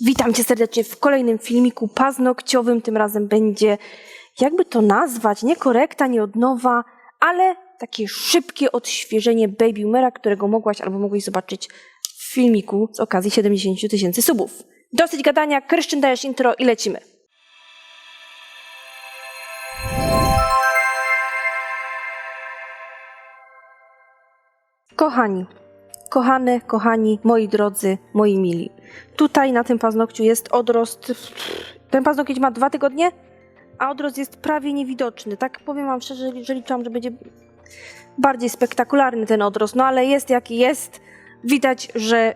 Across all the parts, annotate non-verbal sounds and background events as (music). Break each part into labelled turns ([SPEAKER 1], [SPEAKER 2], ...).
[SPEAKER 1] Witam cię serdecznie w kolejnym filmiku paznokciowym. Tym razem będzie, jakby to nazwać, nie korekta, nie od nowa, ale takie szybkie odświeżenie Baby Boomera, którego mogłaś albo mogłeś zobaczyć w filmiku z okazji 70 000 tysięcy subów. Dosyć gadania, Kryszczyn dajesz intro i lecimy. Kochani, kochane, kochani, moi drodzy, moi mili. Tutaj na tym paznokciu jest odrost. Ten paznokieć ma dwa tygodnie, a odrost jest prawie niewidoczny. Tak powiem wam szczerze, że liczyłam, że będzie bardziej spektakularny ten odrost, no ale jest jaki jest. Widać, że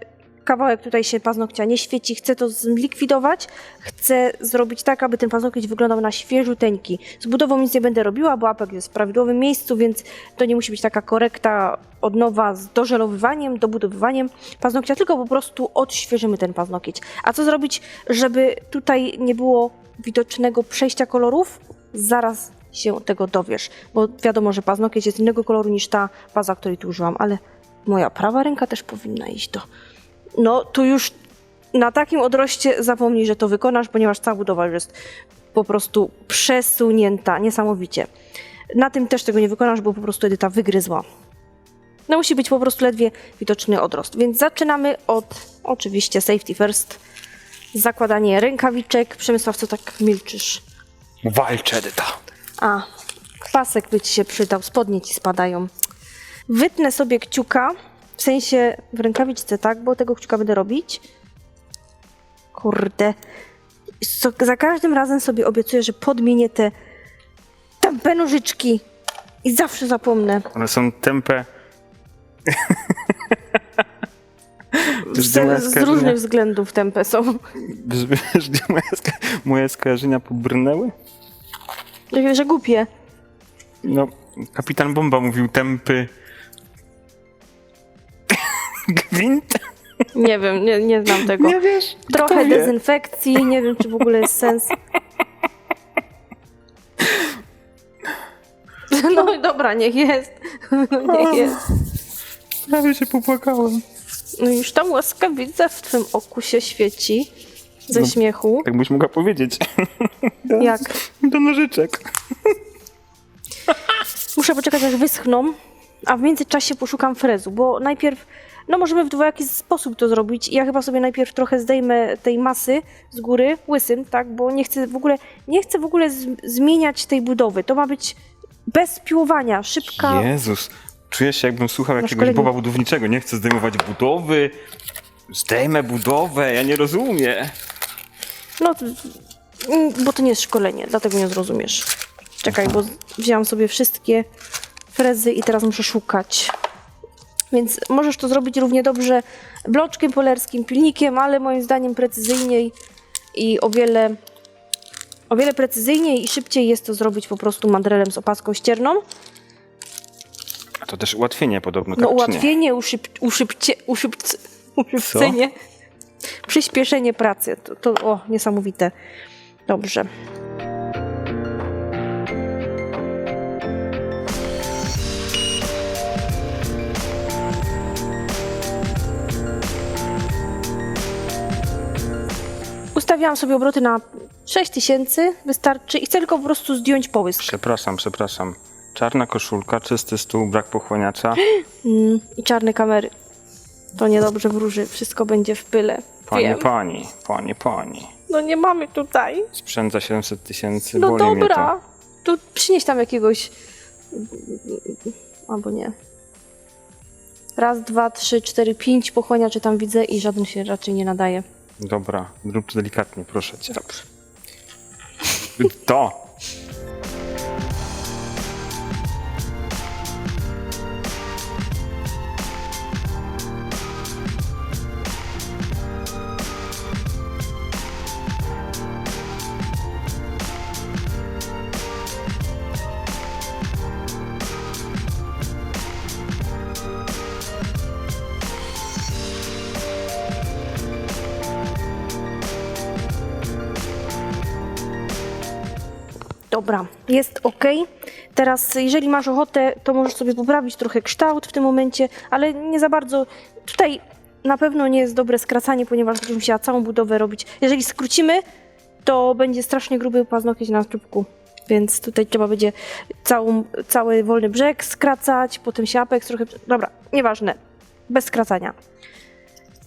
[SPEAKER 1] kawałek tutaj się paznokcia nie świeci. Chcę to zlikwidować. Chcę zrobić tak, aby ten paznokieć wyglądał na świeżuteńki. Z budową nic nie będę robiła, bo apek jest w prawidłowym miejscu, więc to nie musi być taka korekta od nowa z dożelowywaniem, dobudowywaniem paznokcia, tylko po prostu odświeżymy ten paznokieć. A co zrobić, żeby tutaj nie było widocznego przejścia kolorów? Zaraz się tego dowiesz, bo wiadomo, że paznokieć jest innego koloru niż ta baza, której tu użyłam, ale moja prawa ręka też powinna iść do... No, tu już na takim odroście zapomnij, że to wykonasz, ponieważ cała budowa już jest po prostu przesunięta niesamowicie. Na tym też tego nie wykonasz, bo po prostu Edyta wygryzła. No musi być po prostu ledwie widoczny odrost. Więc zaczynamy od oczywiście safety first. Zakładanie rękawiczek. Przemysław, co tak milczysz?
[SPEAKER 2] Walcz, Edyta.
[SPEAKER 1] A, kwasek by ci się przydał, spodnie ci spadają. Wytnę sobie kciuka, w sensie w rękawiczce, tak, bo tego kciuka będę robić. Kurde. So, za każdym razem sobie obiecuję, że podmienię te tępe nożyczki i zawsze zapomnę.
[SPEAKER 2] One są tępe. (laughs)
[SPEAKER 1] Z, z różnych względów tępe są.
[SPEAKER 2] Gdzie moje, sko- moje skojarzenia pobrnęły?
[SPEAKER 1] Takie, że głupie.
[SPEAKER 2] No, kapitan Bomba mówił tępy. Gwint?
[SPEAKER 1] Nie wiem, nie, nie znam tego.
[SPEAKER 2] Nie wiesz?
[SPEAKER 1] Trochę dezynfekcji, nie wiem, czy w ogóle jest sens. (laughs) No dobra, niech jest. Niech jest.
[SPEAKER 2] Prawie się popłakałem.
[SPEAKER 1] No już tam łaskawica w twym oku się świeci ze
[SPEAKER 2] No.
[SPEAKER 1] śmiechu.
[SPEAKER 2] Tak byś mogła powiedzieć. (laughs)
[SPEAKER 1] Jak?
[SPEAKER 2] Do nożyczek.
[SPEAKER 1] Muszę poczekać, aż wyschną, a w międzyczasie poszukam frezu, bo najpierw, no możemy w dwojaki sposób to zrobić. Ja chyba sobie najpierw trochę zdejmę tej masy z góry, łysym, tak, bo nie chcę w ogóle, nie chcę w ogóle z- zmieniać tej budowy. To ma być bez piłowania, szybka...
[SPEAKER 2] Jezus. Czuję się jakbym słuchał jakiegoś
[SPEAKER 1] kolejny-
[SPEAKER 2] Boba budowniczego. Nie chcę zdejmować budowy. Zdejmę budowę, ja nie rozumiem.
[SPEAKER 1] No, mm, bo to nie jest szkolenie, dlatego nie zrozumiesz. Czekaj, bo wzięłam sobie wszystkie frezy i teraz muszę szukać. Więc możesz to zrobić równie dobrze bloczkiem polerskim, pilnikiem, ale moim zdaniem precyzyjniej i o wiele, o wiele precyzyjniej i szybciej jest to zrobić po prostu mandrelem z opaską ścierną.
[SPEAKER 2] A to też ułatwienie podobno,
[SPEAKER 1] No
[SPEAKER 2] tak nie?
[SPEAKER 1] ułatwienie, uszyb, uszybcie, uszybc, uszybcenie, przyspieszenie pracy. To, to o, niesamowite. Dobrze. Ustawiałam sobie obroty na 6000, wystarczy i chcę tylko po prostu zdjąć połysk.
[SPEAKER 2] Przepraszam, przepraszam. Czarna koszulka, czysty stół, brak pochłaniacza. (gasps)
[SPEAKER 1] Mm, I czarne kamery. To niedobrze wróży, wszystko będzie w pyle.
[SPEAKER 2] Pani,
[SPEAKER 1] Wiem.
[SPEAKER 2] pani, pani, pani.
[SPEAKER 1] No nie mamy tutaj.
[SPEAKER 2] Sprzęt za 700 tysięcy,
[SPEAKER 1] No
[SPEAKER 2] boli mnie
[SPEAKER 1] dobra. To przynieś tam jakiegoś. Albo nie. Raz, dwa, trzy, cztery, pięć pochłaniaczy tam widzę i żaden się raczej nie nadaje.
[SPEAKER 2] Dobra, zrób to delikatnie, proszę cię.
[SPEAKER 1] Dobrze.
[SPEAKER 2] To!
[SPEAKER 1] Dobra, jest ok. Teraz, jeżeli masz ochotę, to możesz sobie poprawić trochę kształt w tym momencie, ale nie za bardzo. Tutaj na pewno nie jest dobre skracanie, ponieważ będziesz musiała całą budowę robić. Jeżeli skrócimy, to będzie strasznie gruby paznokieć na czubku. Więc tutaj trzeba będzie całą, cały wolny brzeg skracać, potem się apex trochę... Dobra, nieważne. Bez skracania.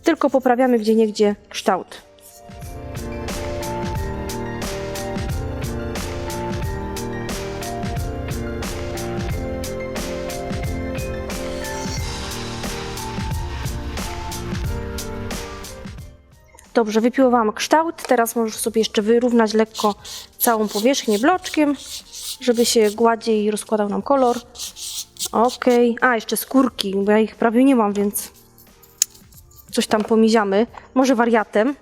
[SPEAKER 1] Tylko poprawiamy gdzie niegdzie kształt. Dobrze, wypiłowałam kształt. Teraz możesz sobie jeszcze wyrównać lekko całą powierzchnię bloczkiem, żeby się gładziej rozkładał nam kolor. Okej. A, jeszcze skórki, bo ja ich prawie nie mam, więc coś tam pomiziamy. Może wariatem.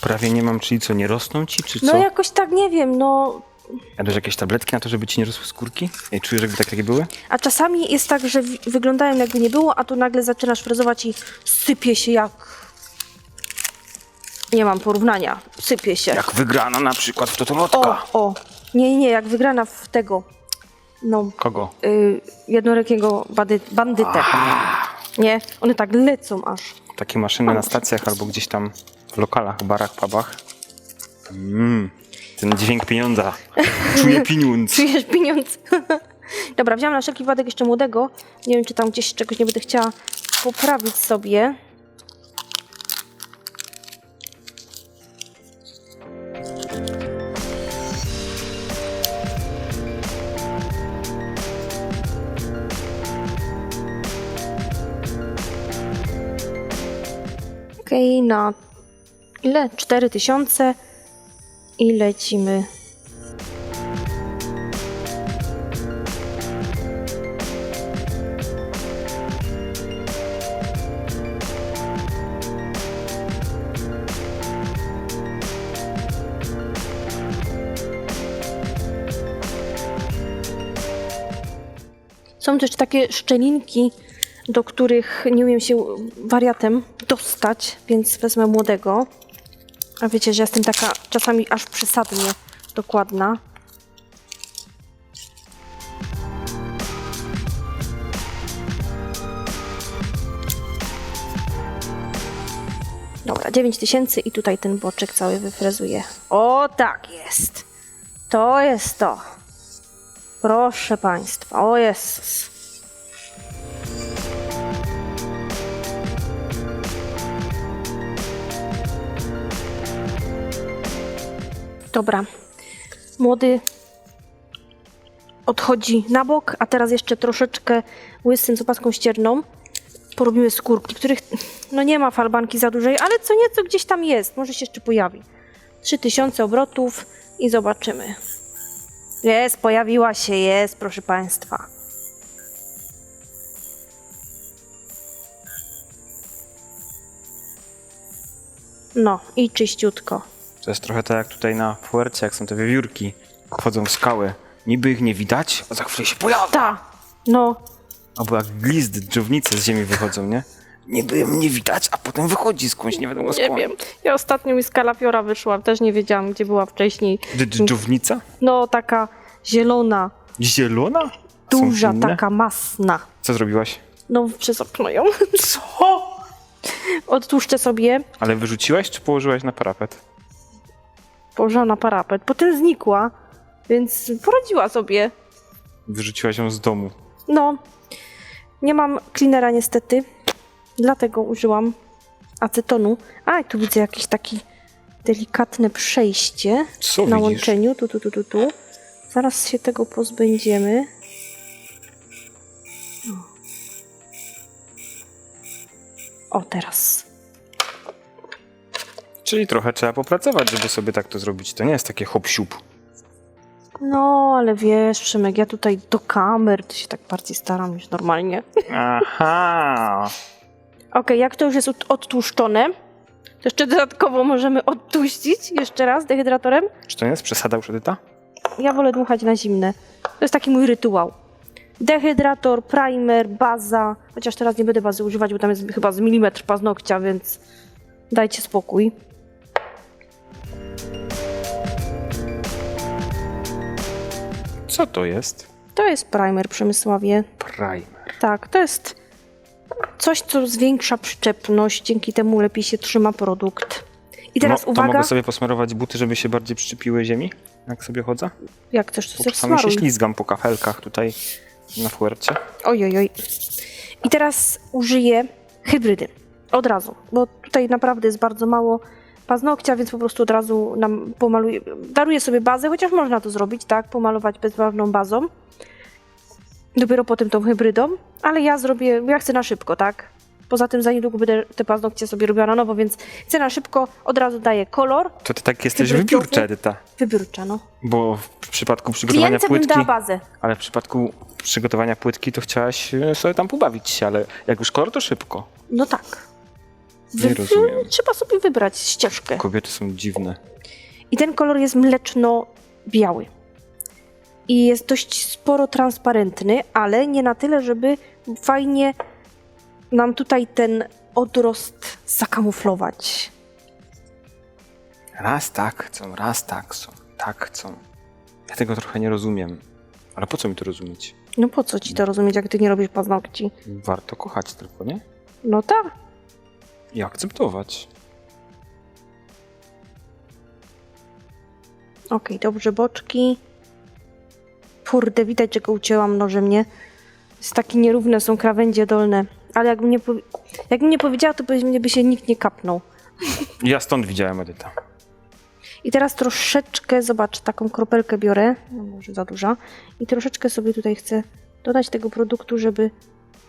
[SPEAKER 2] Prawie nie mam, czyli co, nie rosną ci, czy co?
[SPEAKER 1] No jakoś tak, nie wiem, no...
[SPEAKER 2] Jadłeś jakieś tabletki na to, żeby ci nie rosły skórki? Ej, czujesz, jakby tak takie były?
[SPEAKER 1] A czasami jest tak, że wyglądają jakby nie było, a tu nagle zaczynasz frezować i sypie się jak... Nie mam porównania. Sypie się.
[SPEAKER 2] Jak wygrana na przykład w
[SPEAKER 1] O,
[SPEAKER 2] Totolotka.
[SPEAKER 1] o. Nie, nie, jak wygrana w tego... No,
[SPEAKER 2] Kogo?
[SPEAKER 1] y, jednorakiego bady, bandytę. Nie, one tak lecą aż.
[SPEAKER 2] Takie maszyny na stacjach albo gdzieś tam w lokalach, barach, pubach. Mmm, ten dźwięk pieniądza. (laughs) Czuję pieniądz.
[SPEAKER 1] Czujesz pieniądz? (laughs) Dobra, wziąłem na wszelki wypadek jeszcze młodego. Nie wiem, czy tam gdzieś czegoś nie będę chciała poprawić sobie. Okej, na ile? 4000 i lecimy Są też takie szczelinki, do których nie umiem się wariatem dostać, więc wezmę młodego. A wiecie, że jestem taka czasami aż przesadnie dokładna. Dobra, 9000 i tutaj ten boczek cały wyfrezuję. O, tak jest. To jest to. Proszę Państwa, o Jezus. Dobra. Młody odchodzi na bok, a teraz jeszcze troszeczkę łysym z opaską ścierną. Porobimy skórki, których no nie ma falbanki za dużej, ale co nieco gdzieś tam jest. Może się jeszcze pojawi. 3000 obrotów i zobaczymy. Jest, pojawiła się, jest, proszę Państwa. No i czyściutko.
[SPEAKER 2] To jest trochę tak jak tutaj na Fuercie, jak są te wiewiórki. Wchodzą w skały. Niby ich nie widać, a za chwilę się pojawia.
[SPEAKER 1] Ta, no,
[SPEAKER 2] Albo jak glizd, dżownice z ziemi wychodzą, nie? Niby mnie widać, a potem wychodzi skądś, nie wiadomo skąd.
[SPEAKER 1] nie wiem. Ja ostatnio mi z kalafiora wyszła, też nie wiedziałam, gdzie była wcześniej.
[SPEAKER 2] D- d- Dżownica?
[SPEAKER 1] No, taka zielona,
[SPEAKER 2] Zielona? Są
[SPEAKER 1] duża,
[SPEAKER 2] inne?
[SPEAKER 1] taka masna.
[SPEAKER 2] Co zrobiłaś?
[SPEAKER 1] No, przez okno ją.
[SPEAKER 2] Co?
[SPEAKER 1] Odtłuszczę sobie,
[SPEAKER 2] Ale wyrzuciłaś, czy położyłaś na parapet?
[SPEAKER 1] Położyłam na parapet, potem znikła, więc poradziła sobie.
[SPEAKER 2] Wyrzuciłaś ją z domu.
[SPEAKER 1] No, nie mam cleanera niestety, dlatego użyłam acetonu. A, tu widzę jakieś takie delikatne przejście
[SPEAKER 2] Co
[SPEAKER 1] na
[SPEAKER 2] widzisz?
[SPEAKER 1] łączeniu. Tu, tu, tu, tu, tu. Zaraz się tego pozbędziemy. O teraz.
[SPEAKER 2] Czyli trochę trzeba popracować, żeby sobie tak to zrobić. To nie jest takie hop siup.
[SPEAKER 1] No, ale wiesz, Przemek, ja tutaj do kamer to się tak bardziej staram niż normalnie.
[SPEAKER 2] Aha. (laughs)
[SPEAKER 1] Okej, jak to już jest od- odtłuszczone, to jeszcze dodatkowo możemy odtłuścić jeszcze raz dehydratorem.
[SPEAKER 2] Czy to nie jest przesada już Edyta?
[SPEAKER 1] Ja wolę dmuchać na zimne. To jest taki mój rytuał. Dehydrator, primer, baza. Chociaż teraz nie będę bazy używać, bo tam jest chyba z milimetr paznokcia, więc dajcie spokój.
[SPEAKER 2] Co to jest?
[SPEAKER 1] To jest primer Przemysławie.
[SPEAKER 2] Primer.
[SPEAKER 1] Tak, to jest coś, co zwiększa przyczepność, dzięki temu lepiej się trzyma produkt. I teraz
[SPEAKER 2] no, to
[SPEAKER 1] uwaga,
[SPEAKER 2] mogę sobie posmarować buty, żeby się bardziej przyczepiły ziemi, jak sobie chodzę?
[SPEAKER 1] jak chcesz, to sobie
[SPEAKER 2] czasami się ślizgam po kafelkach tutaj na fuercie.
[SPEAKER 1] Oj, oj, oj. I teraz użyję hybrydy. Od razu, bo tutaj naprawdę jest bardzo mało paznokcia, więc po prostu od razu nam pomaluję. Daruję sobie bazę, chociaż można to zrobić, tak? Pomalować bezbarwną bazą. Dopiero potem tą hybrydą, ale ja zrobię, ja chcę na szybko, tak? Poza tym za niedługo będę te paznokcie sobie robiła na nowo, więc chcę na szybko, od razu daję kolor,
[SPEAKER 2] To ty tak jesteś wybiórcza, Edyta.
[SPEAKER 1] wybiórcza, no.
[SPEAKER 2] Bo w przypadku przygotowania
[SPEAKER 1] Klientce bym
[SPEAKER 2] płytki,
[SPEAKER 1] dała bazę.
[SPEAKER 2] ale w przypadku przygotowania płytki to chciałaś e, sobie tam pobawić się, ale jak już kolor, to szybko.
[SPEAKER 1] No tak.
[SPEAKER 2] Nie rozumiem.
[SPEAKER 1] Trzeba sobie wybrać ścieżkę.
[SPEAKER 2] Kobiety są dziwne.
[SPEAKER 1] I ten kolor jest mleczno-biały. I jest dość sporo transparentny, ale nie na tyle, żeby fajnie nam tutaj ten odrost zakamuflować.
[SPEAKER 2] Raz tak chcą, raz tak są, tak chcą. Ja tego trochę nie rozumiem. Ale po co mi to rozumieć?
[SPEAKER 1] No po co ci to rozumieć, jak ty nie robisz paznokci?
[SPEAKER 2] Warto kochać tylko, nie?
[SPEAKER 1] No tak.
[SPEAKER 2] I akceptować.
[SPEAKER 1] Okej, dobrze, boczki. Kurde, widać, że go ucięłam nożem, nie? Jest takie nierówne są krawędzie dolne. Ale jakbym nie, powi- jakbym nie powiedziała, to pewnie by się nikt nie kapnął.
[SPEAKER 2] Ja stąd widziałem Edyta.
[SPEAKER 1] I teraz troszeczkę, zobacz, taką kropelkę biorę, no może za duża, i troszeczkę sobie tutaj chcę dodać tego produktu, żeby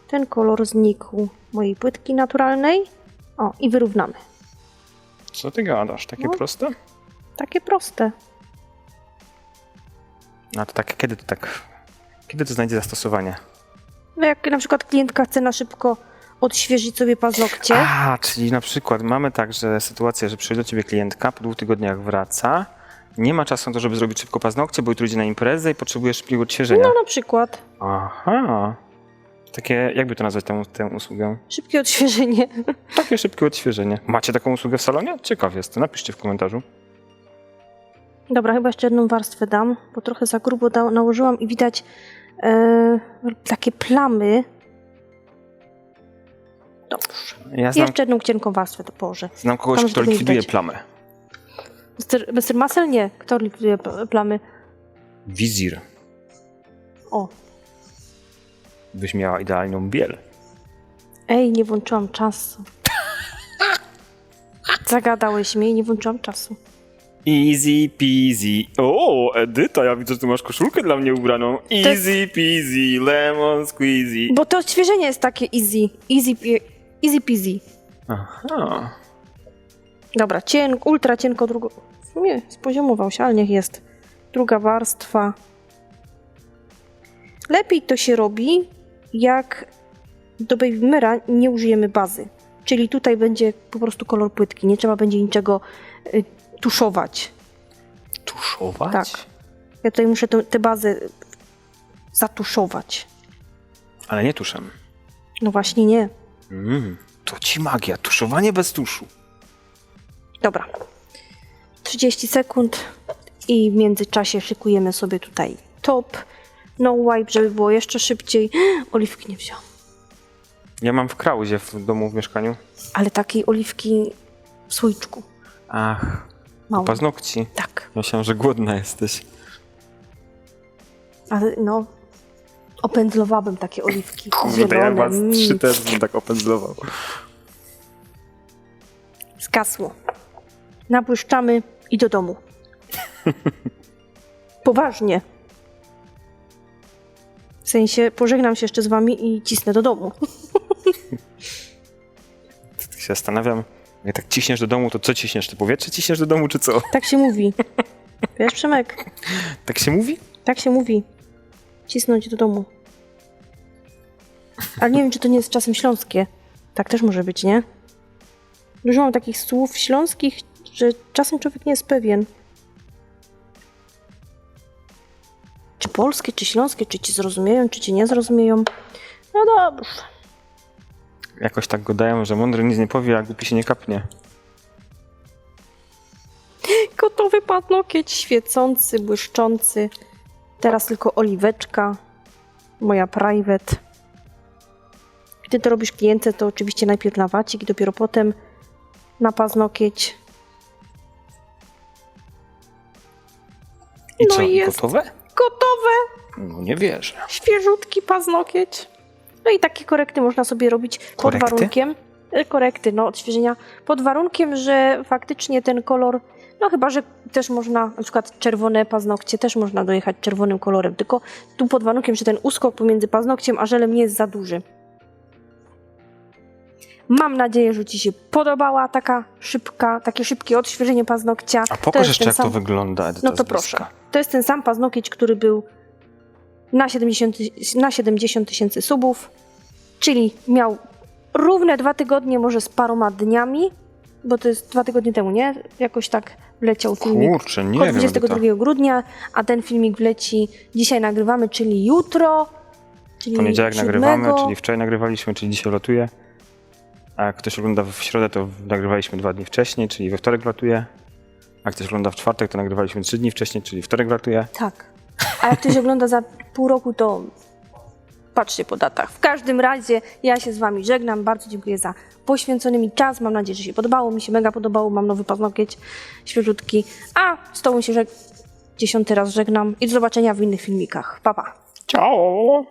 [SPEAKER 1] ten kolor znikł mojej płytki naturalnej. O, i wyrównamy.
[SPEAKER 2] Co ty gadasz? Takie
[SPEAKER 1] No.
[SPEAKER 2] proste?
[SPEAKER 1] Takie proste.
[SPEAKER 2] A to tak, kiedy to tak... Kiedy to znajdzie zastosowanie?
[SPEAKER 1] No jak na przykład klientka chce na szybko odświeżyć sobie paznokcie.
[SPEAKER 2] A, czyli na przykład mamy tak, że sytuacja, że przychodzi do ciebie klientka, po dwóch tygodniach wraca, nie ma czasu na to, żeby zrobić szybko paznokcie, bo jutro idzie na imprezę i potrzebuje szybkiego odświeżenia.
[SPEAKER 1] No na przykład.
[SPEAKER 2] Aha. Takie, jakby to nazwać tę, tę usługę?
[SPEAKER 1] Szybkie odświeżenie. (laughs)
[SPEAKER 2] Takie szybkie odświeżenie. Macie taką usługę w salonie? Ciekaw jestem, napiszcie w komentarzu.
[SPEAKER 1] Dobra, chyba jeszcze jedną warstwę dam, bo trochę za grubo da- nałożyłam i widać e, takie plamy. Dobrze.
[SPEAKER 2] Ja znam,
[SPEAKER 1] Jeszcze jedną cienką warstwę do położę.
[SPEAKER 2] znam kogoś,
[SPEAKER 1] tam,
[SPEAKER 2] kto
[SPEAKER 1] żeby nie
[SPEAKER 2] likwiduje
[SPEAKER 1] widać.
[SPEAKER 2] plamę.
[SPEAKER 1] Mr. Mr. Muscle? Nie. Kto likwiduje p- plamy?
[SPEAKER 2] Wizir.
[SPEAKER 1] O.
[SPEAKER 2] Byś miała idealną biel.
[SPEAKER 1] Ej, nie włączyłam czasu. Zagadałeś mnie i nie włączyłam czasu.
[SPEAKER 2] Easy peasy. O, Edyta, ja widzę, że tu masz koszulkę dla mnie ubraną.
[SPEAKER 1] jest-
[SPEAKER 2] Easy peasy, lemon squeezy.
[SPEAKER 1] Bo to odświeżenie jest takie easy. Easy, easy peasy.
[SPEAKER 2] Aha.
[SPEAKER 1] Dobra, cienko, ultra cienko, drugo... Nie, spoziomował się, ale niech jest. Druga warstwa. Lepiej to się robi, jak do Baby Mera nie użyjemy bazy. Czyli tutaj będzie po prostu kolor płytki, nie trzeba będzie niczego y, tuszować.
[SPEAKER 2] Tuszować?
[SPEAKER 1] Tak. Ja tutaj muszę tę bazę zatuszować.
[SPEAKER 2] Ale nie tuszem.
[SPEAKER 1] No właśnie nie.
[SPEAKER 2] Mm, to ci magia. Tuszowanie bez tuszu.
[SPEAKER 1] Dobra. 30 sekund i w międzyczasie szykujemy sobie tutaj top, no wipe, żeby było jeszcze szybciej. (gasps) Oliwki nie wziąłam.
[SPEAKER 2] Ja mam w krauzie w domu w mieszkaniu.
[SPEAKER 1] Ale takiej oliwki w słoiczku.
[SPEAKER 2] Ach,
[SPEAKER 1] Mało.
[SPEAKER 2] paznokci.
[SPEAKER 1] Tak.
[SPEAKER 2] Myślałem, że głodna jesteś.
[SPEAKER 1] Ale no, opędzlowałabym takie oliwki
[SPEAKER 2] Kurde, ja was
[SPEAKER 1] Mm,
[SPEAKER 2] trzy też bym tak opędzlował.
[SPEAKER 1] Zgasło. Nabłyszczamy i do domu. (laughs) Poważnie. W sensie pożegnam się jeszcze z wami i cisnę do domu.
[SPEAKER 2] Tak (laughs) się zastanawiam, jak tak ciśniesz do domu, to co ciśniesz? Ty powietrze ciśniesz do domu, czy co?
[SPEAKER 1] Tak się mówi. (laughs) Wiesz, Przemek?
[SPEAKER 2] Tak się mówi?
[SPEAKER 1] Tak się mówi. Cisnąć do domu. Ale nie wiem, czy to nie jest czasem śląskie. Tak też może być, nie? Dużo mam takich słów śląskich, że czasem człowiek nie jest pewien. Czy polskie, czy śląskie, czy ci zrozumieją, czy ci nie zrozumieją. No dobrze.
[SPEAKER 2] Jakoś tak go dają, że mądry nic nie powie, a głupi się nie kapnie.
[SPEAKER 1] Gotowy padnokieć, świecący, błyszczący. Teraz tylko oliweczka. Moja private. Ty to robisz klientce, to oczywiście najpierw na wacik dopiero potem na paznokieć.
[SPEAKER 2] I
[SPEAKER 1] No
[SPEAKER 2] co,
[SPEAKER 1] jest.
[SPEAKER 2] gotowe?
[SPEAKER 1] Gotowe!
[SPEAKER 2] No nie wierzę.
[SPEAKER 1] Świeżutki paznokieć. No i takie korekty można sobie robić
[SPEAKER 2] Korekty?
[SPEAKER 1] pod warunkiem. e, Korekty, no odświeżenia. Pod warunkiem, że faktycznie ten kolor, no chyba, że też można, na przykład czerwone paznokcie też można dojechać czerwonym kolorem, tylko tu pod warunkiem, że ten uskok pomiędzy paznokciem a żelem nie jest za duży. Mam nadzieję, że Ci się podobała taka szybka, takie szybkie odświeżenie paznokcia.
[SPEAKER 2] A pokaż
[SPEAKER 1] jest
[SPEAKER 2] jeszcze,
[SPEAKER 1] ten
[SPEAKER 2] jak to
[SPEAKER 1] sam-
[SPEAKER 2] wygląda, Edyta
[SPEAKER 1] no to
[SPEAKER 2] bliska.
[SPEAKER 1] To jest ten sam paznokieć, który był na 70 tyś- na 70 tysięcy subów, czyli miał równe dwa tygodnie, może z paroma dniami, bo to jest dwa tygodnie temu, nie? Jakoś tak wleciał filmik.
[SPEAKER 2] Kurczę, nie
[SPEAKER 1] Od
[SPEAKER 2] wiem,
[SPEAKER 1] 22
[SPEAKER 2] Edyta.
[SPEAKER 1] grudnia, a ten filmik wleci dzisiaj nagrywamy, czyli jutro. Czyli
[SPEAKER 2] Poniedziałek
[SPEAKER 1] 7.
[SPEAKER 2] nagrywamy, czyli wczoraj nagrywaliśmy, czyli dzisiaj lotuje. A jak ktoś ogląda w środę, to nagrywaliśmy dwa dni wcześniej, czyli we wtorek latuje. A jak ktoś ogląda w czwartek, to nagrywaliśmy trzy dni wcześniej, czyli wtorek latuje.
[SPEAKER 1] Tak. A jak ktoś ogląda za pół roku, to patrzcie po datach. W każdym razie ja się z Wami żegnam. Bardzo dziękuję za poświęcony mi czas. Mam nadzieję, że się podobało. Mi się mega podobało. Mam nowy paznokieć świeżutki. A z Tobą się żeg- dziesiąty raz żegnam i do zobaczenia w innych filmikach. Pa, pa.
[SPEAKER 2] Ciao!